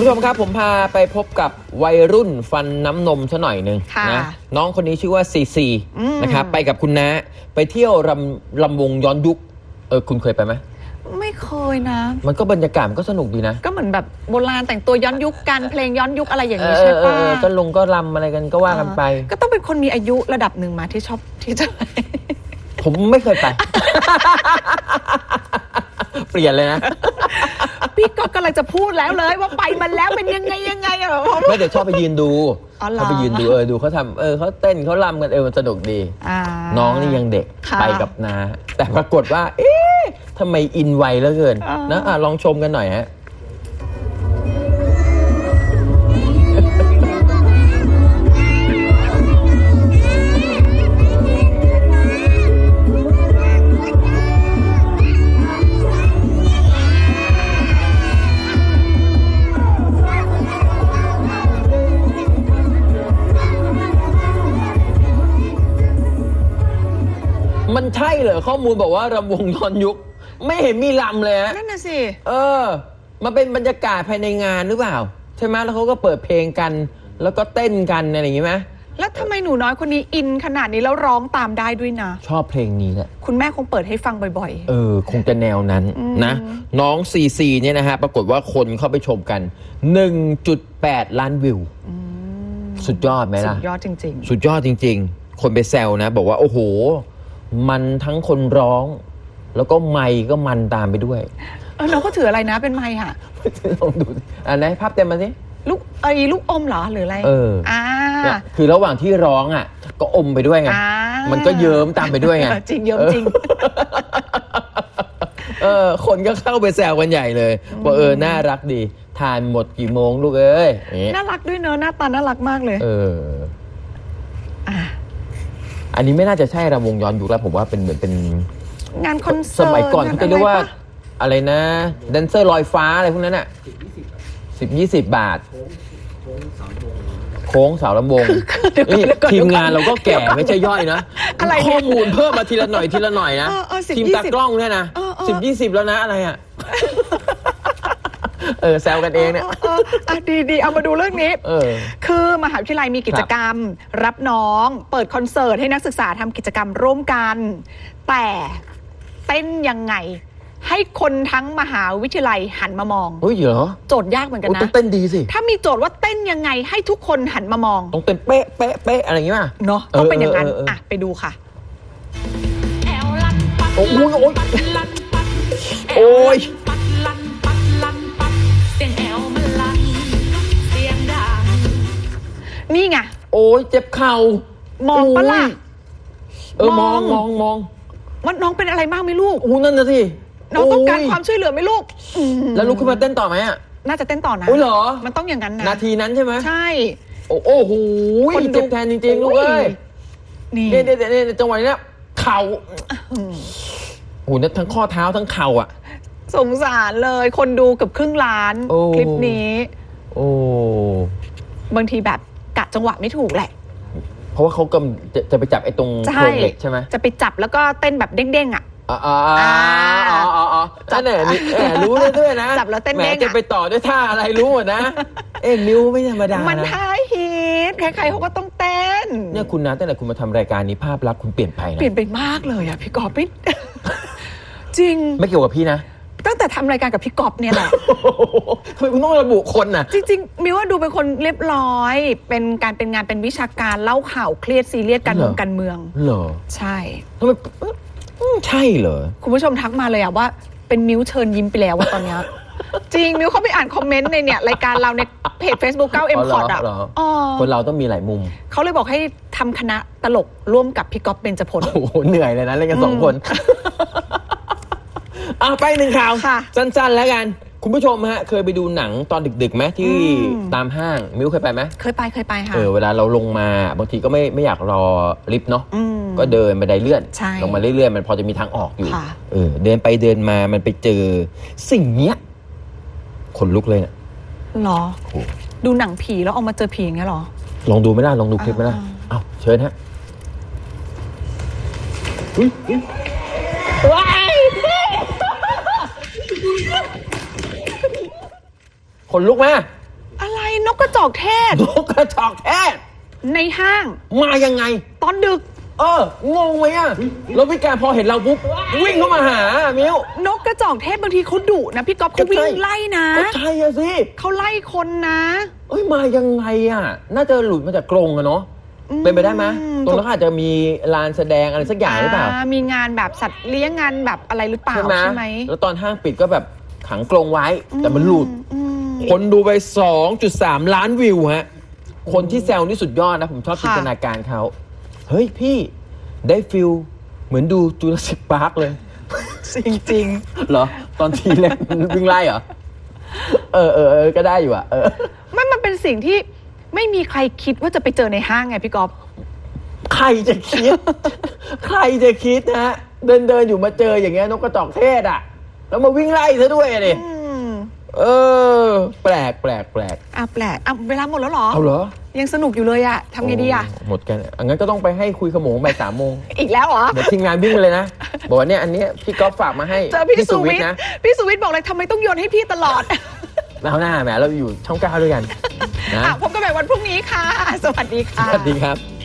ผู้ชมครับผมพาไปพบกับวัยรุ่นฟันน้ำนมซะหน่อยหนึ่งค่ะนะน้องคนนี้ชื่อว่าซีซีอืมนะครับไปกับคุณน้าไปเที่ยวรำลำวงย้อนยุคเออคุณเคยไปไหมไม่เคยนะ มันก็บรรยากาศมันก็สนุกดีนะ ก็เหมือนแบบโบราณแต่งตัวย้อนยุคกันเพลงย้อนยุคอะไรอย่างเอนี้อใช่เอปะอเออก็ลงก็รำอะไรกันก็ว่ากันไป ก็ต้องเป็นคนมีอายุระดับหนึ่งมาที่ชอบที่จะผมไม่เคยไป เปลี่ยนเลยนะ พี่ก็กำลังจะพูดแล้วเลยว่าไปมันแล้วเป็นยังไงยังไงอะผม ไม่เดี๋ยวชอบไปยืนดูอ๋อเหรอ ชอบไปยืนดูเออดูเขาทำเออเขาเต้นเขารำกันเออมันสนุกดี อ่า น้องนี่ยังเด็กค่ะไปกับนาแต่ปรากฏว่า เอ๊ะทำไมอินไวเหลือเกินอ่าน นะอะลองชมกันหน่อยฮะ ใช่เหรอข้อมูลบอกว่ารำวงย้อนยุค ไม่เห็นมีลำเลยฮะนั่นน่ะสิ เออ มันเป็นบรรยากาศภายในงานหรือเปล่า ใช่ไหมแล้วเขาก็เปิดเพลงกัน แล้วก็เต้นกันอะไรอย่างงี้ไหมแล้วทำไมหนูน้อยคนนี้อินขนาดนี้แล้วร้องตามได้ด้วยนะ ชอบเพลงนี้แหละ คุณแม่คงเปิดให้ฟังบ่อย เออ คงจะแนวนั้นอืมนะ น้องซีซีเนี่ยนะฮะ ปรากฏว่าคนเข้าไปชมกัน 1.8 ล้านวิวๆอืมสุดยอดไหมสุล่ะ ดยอดจริงสุดยอดจริง ๆ คนไปแซวนะ บอกว่า โอ้โห มันทั้งคนร้อง แล้วก็ไมค์ก็มันตามไปด้วยๆเออน้องก็ถืออะไรนะเป็นไมค์ค่ะ ลองดูสิอันไหนภาพเต็มมาสิ ลูกไอ้ลูกอมเหรอหรืออะไรเออ อ่าเนี่ยคือระหว่างที่ร้องอะ ก็อมไปด้วยไง อ่ามันก็เยิ้มตามไปด้วยไงเออจริงเยิ้มจริง เออ คนก็เข้าไปแซวกันใหญ่เลยว่าเออ น่ารักดี ทานหมดกี่โมงลูกเอ้ยอย่างงี้น่ารักด้วยเนอะหน้าตาน่ารักมากเลย เออ อะ อันนี้ไม่น่าจะใช่รำวงย้อนยุคแล้วผมว่าเป็นเหมือนเป็นงานคอนสเสิร์ตมัยก่อนเขาจะเรียกว่างนอไปะอะไรนะแดนเซอร์ลอยฟ้าอะไรพวกนั้นอะสิบยี่สิบบาท โค้งสาวลำวงเดี๋ยวก่อนนี่เดี๋ยวก่อนทีมงานเราก็แก่ไม่ใช่ย่อยนะอะไรเนี่ยข้อมูลเพิ่มมาทีละหน่อยทีละหน่อยนะเออเออ10ทีมตากล้องเนี่ยนะเออเออสิบยี่สิบแล้วนะอะไรอะ เออแซวกันเองเนี่ยเอออะดีดีเอามาดูเรื่องนี้ เออ คือมหาวิทยาลัยมีกิจกรรม รับน้อง เปิดคอนเสิร์ตให้นักศึกษาทำกิจกรรมร่วมกัน แต่เต้นยังไง ให้คนทั้งมหาวิทยาลัยหันมามอง เฮ้ยเหรอโจทย์ยากเหมือนกันโอ้ต้อนะงเต้นดีสิ ถ้ามีโจทย์ว่าเต้นยังไงให้ทุกคนหันมามอง ต้องเต้นเป๊ะเป๊ะเป๊ะอะไรอย่างงี้ป่ะ เนาะต้องเป็นอย่างนั้น เออเออเอออ่ อะ ไปดูค่ะแอวลันปัดโอ้โหโอ้ยปัดลันปัดโอ้ย โอ้ยเจ็บเข่ามองปะล่ะโอ้ยเออมองมมออง งมองว่าน้องเป็นอะไรมากไหมลูก อู้นั่นนะสิน้องต้องการโยความช่วยเหลือไหมลูกอืมแล้วลุกขึ้นมาเต้นต่อไหมอะ น่าจะเต้นต่อนะโอ้ยเหรอ มันต้องอย่างนั้นนะนาทีนั้นใช่ไหมใช่ โอ้โอ้โหคนดู เจ็บแทนจริงๆลูกเอ้ยนี่เนี่ยเนี่ยเนี่ยเนี่ยจังหวะนี้นะเข่าอืมโอ้โหนั่นทั้งข้อเท้าทั้งเข่าอะ สงสารเลยคนดูเกับครึ่งล้าน โอ้ คลิปนี้ โอ้ บางทีแบบกะ จังหวะไม่ถูกแหละ เพราะว่าเขากำลังจะจะไปจับไอ้ตรงใช่ โครงเหล็กใช่ไหมจะไปจับแล้วก็เต้นแบบเด้งๆอะ อ๋ออ๋ออ๋ออ๋ออ๋อจัจับบเนี่ยแหมรู้เลยด้วยนะจับแล้วเต้นแหมเด้งอะ จะไปต่อด้วยท่าอะไรรู้หมดนะ เอ้นิ้วไม่ธรรมดามันนะท้ายฮิตใครๆเขาก็ต้องเต้น เนี่ยคุณนะตั้งแต่คุณมาทำรายการนี้ภาพลักษณ์คุณเปลี่ยนไปนะเปลี่ยนไปมากเลยอะพี่กอบไม่ จริง ไม่เกี่ยวกับพี่นะ ตั้งแต่ทำรายการกับพี่กอบเนี่ยแหละ ทำไมคุณต้องระบุคนน่ะ จริงๆมิวว่าดูเป็นคนเรียบร้อย เป็นการเป็นงานเป็นวิชาการเล่าข่าวเครียดซีเรียสการเมืองเหรอการเมือง เหรอใช่ ทำไมอืมใช่เหรอ คุณผู้ชมทักมาเลยอะว่าเป็นมิวเชิญยิ้มไปแล้วว่าตอนเนี้ยจริงมิวเขาไปอ่านคอมเมนต์ในเนี่ยรายการเราในเพจ Facebook 9 m อ๋อ c เหร o อ t อะเหรออ๋อคนเราต้องมีหลายมุม เขาเลยบอกให้ทำคณะตลกร่วมกับพี่ก๊อฟเบญจพล โอ้โห เหนื่อยเลยนะเล่นกันสองคน อะไปหนึ่งข่าวค่ะสั้นๆแล้วกัน คุณผู้ชมฮะ เคยไปดูหนังตอนดึกๆไหมที่อืม ตามห้างมิ้วเคยไปไหมเคยไปเคยไปค่ะ เออเวลาเราลงมาบางทีก็ไม่ไม่อยากรอลิฟต์เนาะอืม ก็เดินบันไดเลื่อน ใช่ลงมาเรื่อยๆ มันพอจะมีทางออกอยู่ค่ะ เออเดินไปเดินมามันไปเจอสิ่งเนี้ยขนลุกเลยเนี่ยหรอ โอ้โหดูหนังผีแล้วเอามาเจอผีอย่างเงี้ยหรอ ลองดูไหม่ได้ลองดูคลิปไหมล่ะอ่าเอ้าเชิญฮะอุ๊ยอุ๊ยว้าย ขนลุกไหมนกกระจอกเทศ นกกระจอกเทศ ในห้าง มายังไง ตอนดึก เอองงไหมอะแล้วพี่การพอเห็นเราปุ๊บวิ่งเข้ามาหาอะมิวนกกระจอกเทศบางทีเขาดุนะพี่ก๊อฟเขาวิ่งไล่นะก็ใช่อะสิเขาไล่คนนะเอ้ยมายังไงอะน่าจะหลุดมาจากกรงอะเนาะอืมเป็นไปได้ไหมตรงนั้นอาจจะมีลานแสดงอะไรสักอย่างหรือเปล่า มีงานแบบสัตว์เลี้ยงงานแบบอะไรหรือเปล่าใช่ไหมใช่ไหมแล้วตอนห้างปิดก็แบบขังกรงไว้ แต่มันหลุดอืม คนดูไป 2.3 ล้านวิวฮะ คนที่แซวนี่สุดยอดนะ ผมชอบค่ะจินตนาการเขา เฮ้ยพี่ได้ฟิลเหมือนดูจูราสสิกพาร์คเลย จริงจริงเหรอ ตอนทีแรกมันวิ่งไล่เหรอ เออเออเออก็ได้อยู่อะเออๆมันมันเป็นสิ่งที่ไม่มีใครคิดว่าจะไปเจอในห้างไงพี่ก๊อฟใครจะคิด ใครจะคิดนะฮะเดินเดินอยู่มาเจออย่างเงี้ยนกกระจอกเทศอะแล้วมาวิ่งไล่ซะด้วยอะดิอืม เออ แปลกแปลกแปลกอะแปลกอะเวลาหมดแล้วเหรอ เอาเหรอยังสนุกอยู่เลยอะทำไงดีอะโหมดกันอังั้นก็ต้องไปให้คุยขโมงบ่ายสามโมงอีกแล้วเหรอเดี๋ยวทีมงานวิ่งไปเลยนะ บอกว่าเนี่ยอันเนี้ยพี่ก๊อฟฝากมาให้เจอพี่สุวิทย์นะ พี่สุวิทย์บอกเลยทำไมต้องโยนให้พี่ตลอดแล้วหน้าแหมเราอยู่ช่องเก้าด้วยกันนะอะพบกันใหม่วันพรุ่งนี้ค่ะ สวัสดีสค่ะวัสดีครับ